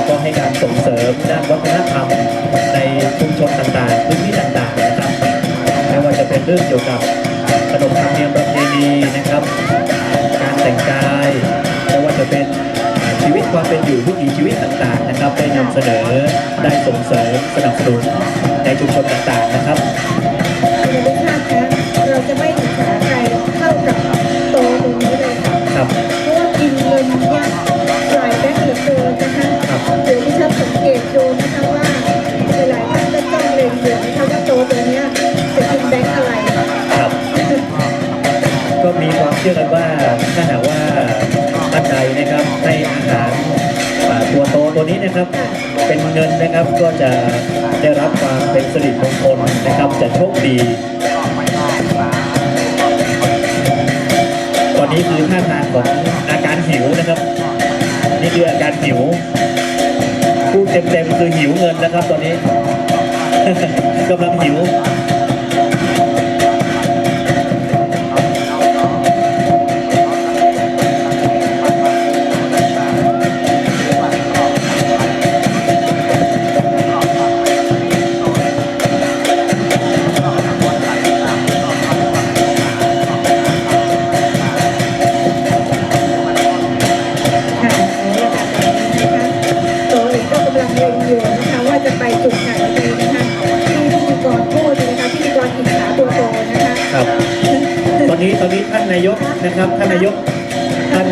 รมจังหวัดพะเยาก็ให้การส่งเสริมด้านวัฒนธรรมในชุมชนต่างๆพื้นที่ต่างๆนะครับไม่ว่าจะเป็นเรื่องเกี่ยวกับขนบธรรมเนียมประเพณีนะครับ การแต่งกายไม่ว่าจะเป็นชีวิตความเป็นอยู่วิถีชีวิตต่างๆนะครับ ได้นำเสนอได้ส่งเสริมสนับสนุนในชุมชนต่างๆนะครับ เชื่อกันว่าถ้าหากว่าท่านใดนะครับให้อาหารตัวโตตัวนี้นะครับเป็นเงินนะครับก็จะได้รับความเป็นสิริมงคลนะครับ จะโชคดีตอนนี้คือท่าทางของอาการหิวนะครับ นี่คืออาการหิวพูดเต็มๆคือหิวเงินนะครับ ตอนนี้กำลังหิวายกนะครับท่านนายกท่าน